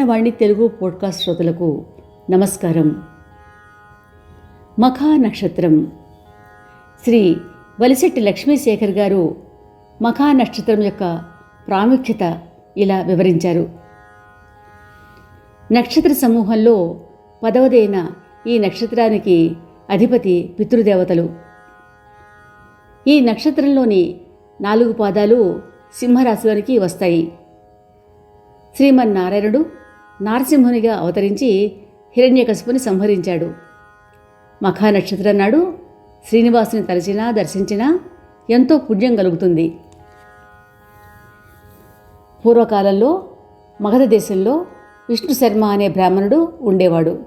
Udyanavani Telugu podcast శ్రోతలకు నమస్కారం. మఖా నక్షత్రం. శ్రీ వలిశెట్టి లక్ష్మీశేఖర్ గారు మఖా నక్షత్రం యొక్క ప్రాముఖ్యత ఇలా వివరించారు. నక్షత్ర సమూహంలో పదవదైన ఈ నక్షత్రానికి అధిపతి పితృదేవతలు. ఈ నక్షత్రంలోని నాలుగు పాదాలు సింహరాశిలోనికి వస్తాయి. శ్రీమన్నారాయణుడు నారసింహునిగా అవతరించి హిరణ్యకశిపుని సంహరించాడు. మఖా నక్షత్రం నాడు శ్రీనివాసుని తలచినా దర్శించినా ఎంతో పుణ్యం కలుగుతుంది. పూర్వకాలంలో మగధ దేశంలో విష్ణు శర్మ అనే బ్రాహ్మణుడు ఉండేవాడు.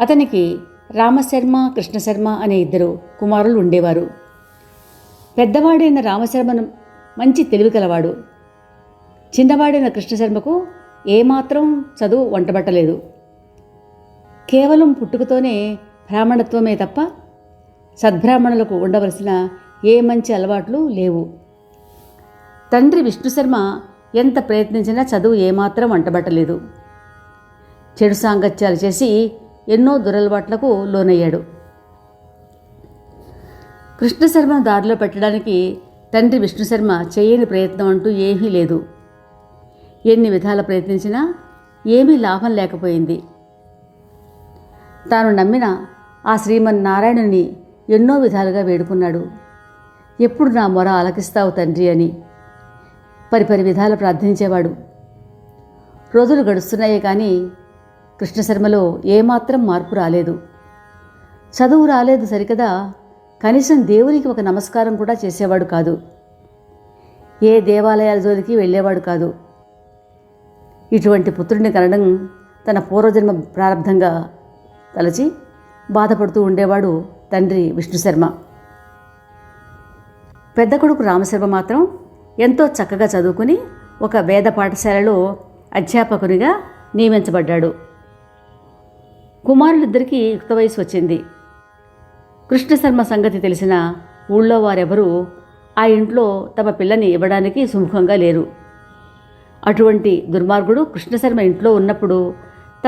అతనికి రామశర్మ కృష్ణశర్మ అనే ఇద్దరు కుమారులు ఉండేవారు. పెద్దవాడైన రామశర్మను మంచి తెలివి కలవాడు. చిన్నవాడైన కృష్ణశర్మకు ఏమాత్రం చదువు వంటబట్టలేదు. కేవలం పుట్టుకతోనే బ్రాహ్మణత్వమే తప్ప సద్బ్రాహ్మణులకు ఉండవలసిన ఏ మంచి అలవాట్లు లేవు. తండ్రి విష్ణుశర్మ ఎంత ప్రయత్నించినా చదువు ఏమాత్రం వంటబట్టలేదు. చెడు సాంగత్యాలు చేసి ఎన్నో దురలవాట్లకు లోనయ్యాడు. కృష్ణశర్మను దారిలో పెట్టడానికి తండ్రి విష్ణుశర్మ చేయని ప్రయత్నం అంటూ ఏమీ లేదు. ఎన్ని విధాల ప్రయత్నించినా ఏమీ లాభం లేకపోయింది. తాను నమ్మిన ఆ శ్రీమన్నారాయణుని ఎన్నో విధాలుగా వేడుకున్నాడు. ఎప్పుడు నా మొర ఆలకిస్తావు తండ్రి అని పరిపరి విధాలు ప్రార్థించేవాడు. రోజులు గడుస్తున్నాయే కానీ కృష్ణశర్మలో ఏమాత్రం మార్పు రాలేదు. చదువు రాలేదు సరికదా కనీసం దేవునికి ఒక నమస్కారం కూడా చేసేవాడు కాదు. ఏ దేవాలయాల జోలికి వెళ్ళేవాడు కాదు. ఇటువంటి పుత్రుడిని కనడం తన పూర్వజన్మ ప్రారంధంగా తలచి బాధపడుతూ ఉండేవాడు తండ్రి విష్ణుశర్మ పెద్ద కొడుకు రామశర్మ మాత్రం ఎంతో చక్కగా చదువుకుని ఒక వేద పాఠశాలలో అధ్యాపకునిగా నియమించబడ్డాడు. కుమారులిద్దరికీ యుక్త వయసు వచ్చింది. కృష్ణశర్మ సంగతి తెలిసిన ఊళ్ళో వారెవరూ ఆ ఇంట్లో తమ పిల్లని ఇవ్వడానికి సుముఖంగా లేరు. అటువంటి దుర్మార్గుడు కృష్ణశర్మ ఇంట్లో ఉన్నప్పుడు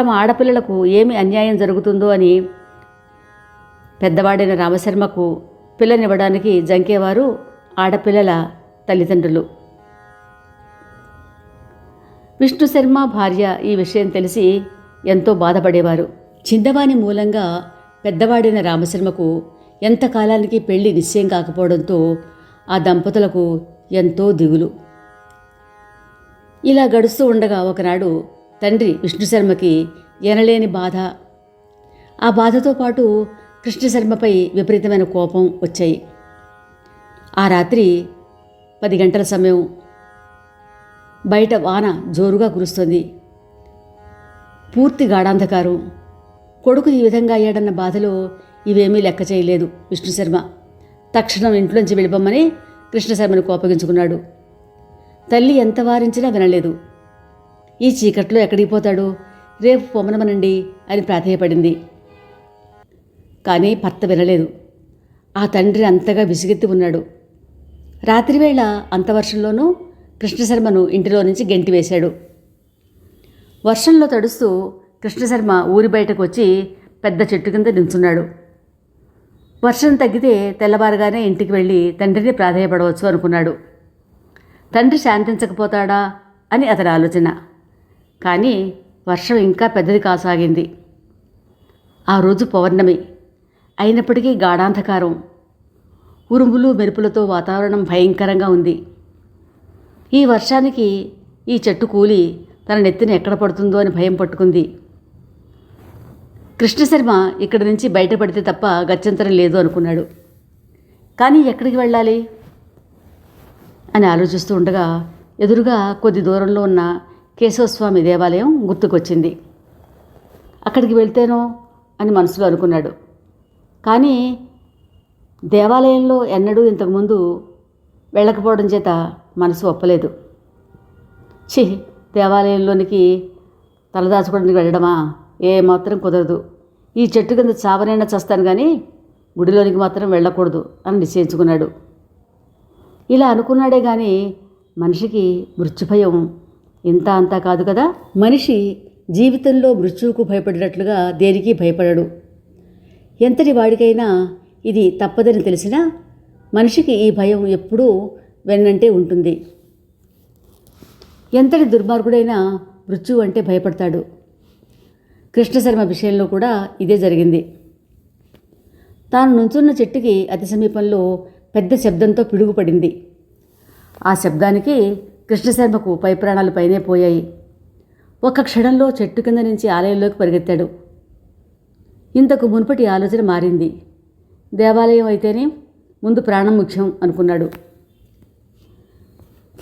తమ ఆడపిల్లలకు ఏమి అన్యాయం జరుగుతుందో అని పెద్దవాడైన రామశర్మకు పిల్లనివ్వడానికి జంకేవారు ఆడపిల్లల తల్లిదండ్రులు. విష్ణుశర్మ భార్య ఈ విషయం తెలిసి ఎంతో బాధపడేవారు. చిన్నవాని మూలంగా పెద్దవాడైన రామశర్మకు ఎంతకాలానికి పెళ్ళి నిశ్చయం కాకపోవడంతో ఆ దంపతులకు ఎంతో దిగులు. ఇలా గడుస్తూ ఉండగా ఒకనాడు తండ్రి విష్ణుశర్మకి ఎనలేని బాధ. ఆ బాధతో పాటు కృష్ణశర్మపై విపరీతమైన కోపం వచ్చాయి. ఆ రాత్రి పది గంటల సమయం బయట వాన జోరుగా కురుస్తుంది. పూర్తి గాఢాంధకారం. కొడుకు ఈ విధంగా అయ్యాడన్న బాధలో ఇవేమీ లెక్క చేయలేదు విష్ణుశర్మ. తక్షణం ఇంట్లోంచి వెళ్ళిపోమ్మని కృష్ణశర్మను కోపగించుకున్నాడు. తల్లి ఎంత వారించినా వినలేదు. ఈ చీకట్లో ఎక్కడికి పోతాడు? రేపు పొమ్మనమనండి అని ప్రాధేయపడింది. కానీ భర్త వినలేదు. ఆ తండ్రి అంతగా విసిగెత్తి ఉన్నాడు. రాత్రివేళ అంత వర్షంలోనూ కృష్ణశర్మను ఇంటిలో నుంచి గెంటి వేశాడు. వర్షంలో తడుస్తూ కృష్ణశర్మ ఊరి బయటకు వచ్చి పెద్ద చెట్టు కింద నిల్చున్నాడు. వర్షం తగ్గితే తెల్లవారుగానే ఇంటికి వెళ్ళి తండ్రిని ప్రాధేయపడవచ్చు అనుకున్నాడు. తండ్రి శాంతించకపోతాడా అని అతడి ఆలోచన. కానీ వర్షం ఇంకా పెద్దది కాసాగింది. ఆ రోజు పౌర్ణమి. అయినప్పటికీ గాఢాంధకారం. ఉరుములు మెరుపులతో వాతావరణం భయంకరంగా ఉంది. ఈ వర్షానికి ఈ చెట్టు కూలి తన నెత్తిన ఎక్కడ పడుతుందో అని భయం పట్టుకుంది. కృష్ణశర్మ ఇక్కడి నుంచి బయటపడితే తప్ప గత్యంతరం లేదు అనుకున్నాడు. కానీ ఎక్కడికి వెళ్ళాలి? అని ఆలోచిస్తూ ఉండగా ఎదురుగా కొద్ది దూరంలో ఉన్న కేశవస్వామి దేవాలయం గుర్తుకొచ్చింది. అక్కడికి వెళ్తేనో అని మనసులో అనుకున్నాడు. కానీ దేవాలయంలో ఎన్నడూ ఇంతకుముందు వెళ్ళకపోవడం చేత మనసు ఒప్పలేదు. ఛీ దేవాలయంలోనికి తలదాచుకోవడానికి వెళ్ళడమా? ఏమాత్రం కుదరదు. ఈ చెట్టు కింద చావనైనా చస్తాను కానీ గుడిలోనికి మాత్రం వెళ్ళకూడదు అని నిశ్చయించుకున్నాడు. ఇలా అనుకున్నాడే కానీ మనిషికి మృత్యుభయం ఇంత అంతా కాదు కదా? మనిషి జీవితంలో మృత్యువుకు భయపడినట్లుగా దేనికి భయపడడు? ఎంతటి వాడికైనా ఇది తప్పదని తెలిసినా మనిషికి ఈ భయం ఎప్పుడూ వెన్నంటే ఉంటుంది. ఎంతటి దుర్మార్గుడైనా మృత్యువు అంటే భయపడతాడు. కృష్ణశర్మ విషయంలో కూడా ఇదే జరిగింది. తాను నుంచున్న చెట్టుకి అతి సమీపంలో పెద్ద శబ్దంతో పిడుగుపడింది. ఆ శబ్దానికి కృష్ణశర్మకు పై ప్రాణాలు పైనే పోయాయి. ఒక క్షణంలో చెట్టు కింద నుంచి ఆలయంలోకి పరిగెత్తాడు. ఇంతకు మునుపటి ఆలోచన మారింది. దేవాలయం అయితేనే ముందు ప్రాణం ముఖ్యం అనుకున్నాడు.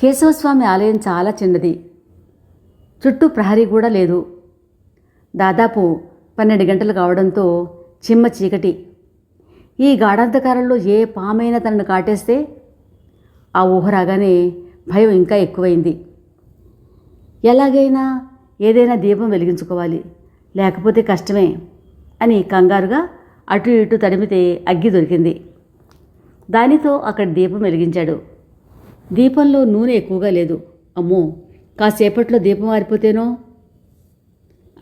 కేశవస్వామి ఆలయం చాలా చిన్నది. చుట్టూ ప్రహరీ కూడా లేదు. దాదాపు పన్నెండు గంటలు కావడంతో చిమ్మ చీకటి ఈ గాఢాంధకారంలో ఏ పామైనా తనను కాటేస్తే ఆ ఊహ రాగానే భయం ఇంకా ఎక్కువైంది. ఎలాగైనా ఏదైనా దీపం వెలిగించుకోవాలి లేకపోతే కష్టమే అని కంగారుగా అటు ఇటు తడిమితే అగ్గి దొరికింది. దానితో అక్కడ దీపం వెలిగించాడు. దీపంలో నూనె ఎక్కువగా లేదు. అమ్మో కాసేపట్లో దీపం ఆరిపోతేనో?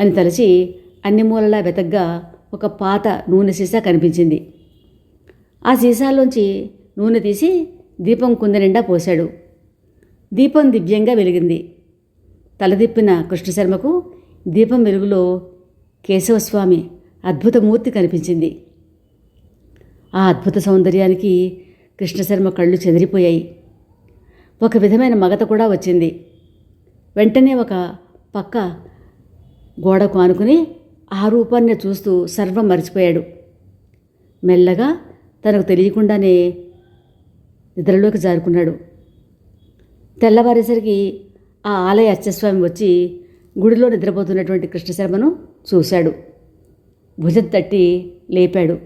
అని తలచి అన్ని మూలలా వెతగ్గా ఒక పాత నూనె సీసా కనిపించింది. ఆ సీసాలోంచి నూనె తీసి దీపం కుంద నిండా పోశాడు. దీపం దివ్యంగా వెలిగింది. తలదిప్పిన కృష్ణశర్మకు దీపం వెలుగులో కేశవస్వామి అద్భుతమూర్తి కనిపించింది. ఆ అద్భుత సౌందర్యానికి కృష్ణశర్మ కళ్ళు చెదిరిపోయాయి. ఒక విధమైన మగత కూడా వచ్చింది. వెంటనే ఒక పక్క గోడకు ఆనుకుని ఆ రూపాన్ని చూస్తూ సర్వం మర్చిపోయాడు. మెల్లగా తనకు తెలియకుండానే నిద్రలోకి జారుకున్నాడు. తెల్లవారేసరికి ఆ ఆలయ అచ్చస్వామి వచ్చి గుడిలో నిద్రపోతున్నటువంటి కృష్ణశర్మను చూశాడు. భుజం తట్టి లేపాడు.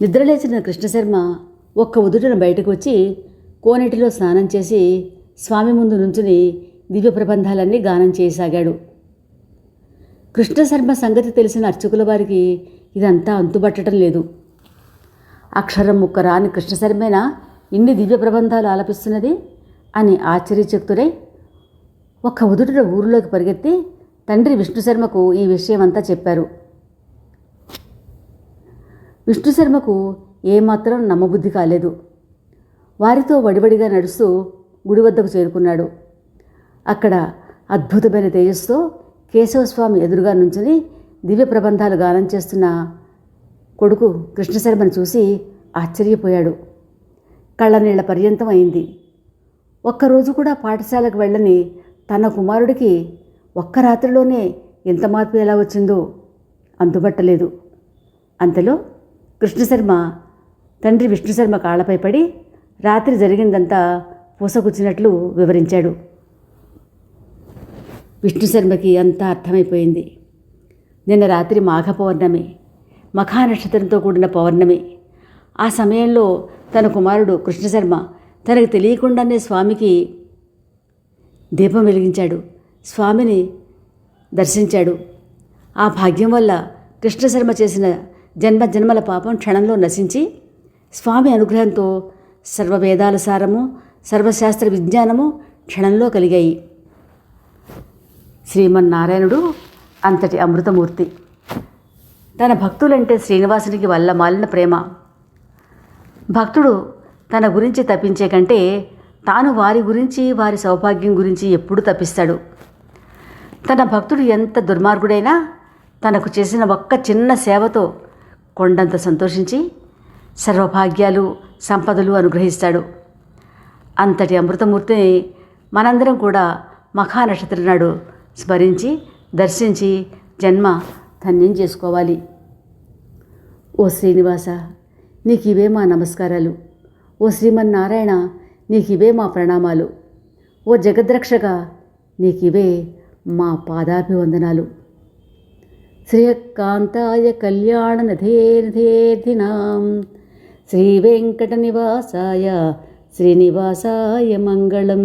నిద్రలేచిన కృష్ణశర్మ ఒక్క ఉదుటన బయటకు వచ్చి కోనేటిలో స్నానం చేసి స్వామి ముందు నుంచుని దివ్య ప్రబంధాలన్నీ గానం చేయసాగాడు. కృష్ణశర్మ సంగతి తెలిసిన అర్చకుల వారికి ఇదంతా అంతుబట్టడం లేదు. అక్షరం ముక్క రాని కృష్ణశర్మేనా ఇన్ని దివ్య ప్రబంధాలు ఆలపిస్తున్నది? అని ఆశ్చర్యచక్తుడై ఒక్క ఉదుటిన ఊరిలోకి పరిగెత్తి తండ్రి విష్ణుశర్మకు ఈ విషయం అంతా చెప్పారు. విష్ణుశర్మకు ఏమాత్రం నమ్మబుద్ధి కాలేదు. వారితో వడివడిగా నడుస్తూ గుడి వద్దకు చేరుకున్నాడు. అక్కడ అద్భుతమైన తేజస్తో కేశవస్వామి ఎదురుగా నుంచుని దివ్య ప్రబంధాలు గానం చేస్తున్న కొడుకు కృష్ణశర్మను చూసి ఆశ్చర్యపోయాడు. కళ్ళనీళ్ళ పర్యంతం అయింది. ఒక్కరోజు కూడా పాఠశాలకు వెళ్ళని తన కుమారుడికి ఒక్క రాత్రిలోనే ఎంత మార్పు ఎలా వచ్చిందో అందుబట్టలేదు. అంతలో కృష్ణశర్మ తండ్రి విష్ణుశర్మ కాళ్ళపై పడి రాత్రి జరిగిందంతా పూసగుచ్చినట్లు వివరించాడు. విష్ణుశర్మకి అంతా అర్థమైపోయింది. నిన్న రాత్రి మాఘ పౌర్ణమి మఖానక్షత్రంతో కూడిన పౌర్ణమి. ఆ సమయంలో తన కుమారుడు కృష్ణశర్మ తనకు తెలియకుండానే స్వామికి దీపం వెలిగించాడు. స్వామిని దర్శించాడు. ఆ భాగ్యం వల్ల కృష్ణశర్మ చేసిన జన్మ జన్మల పాపం క్షణంలో నశించి స్వామి అనుగ్రహంతో సర్వవేదాల సారము సర్వశాస్త్ర విజ్ఞానము క్షణంలో కలిగాయి. శ్రీమన్నారాయణుడు అంతటి అమృతమూర్తి. తన భక్తులంటే శ్రీనివాసునికి వల్ల మాలిన ప్రేమ. భక్తుడు తన గురించి తప్పించే కంటే తాను వారి గురించి వారి సౌభాగ్యం గురించి ఎప్పుడు తప్పిస్తాడు. తన భక్తుడు ఎంత దుర్మార్గుడైనా తనకు చేసిన ఒక్క చిన్న సేవతో కొండంత సంతోషించి సర్వభాగ్యాలు సంపదలు అనుగ్రహిస్తాడు. అంతటి అమృతమూర్తిని మనందరం కూడా మఖానక్షత్ర నాడు స్మరించి దర్శించి జన్మ ధన్యం చేసుకోవాలి. ఓ శ్రీనివాస నీకు ఇవే మా నమస్కారాలు. ఓ శ్రీమన్నారాయణ నీకు ఇవే మా ప్రణామాలు. ఓ జగద్రక్షక నీకు ఇవే మా పాదాభివందనాలు. శ్రీయకాంతాయ కళ్యాణ నథేర్థేర్థినాం శ్రీ వెంకట నివాసాయ శ్రీనివాసాయ మంగళం.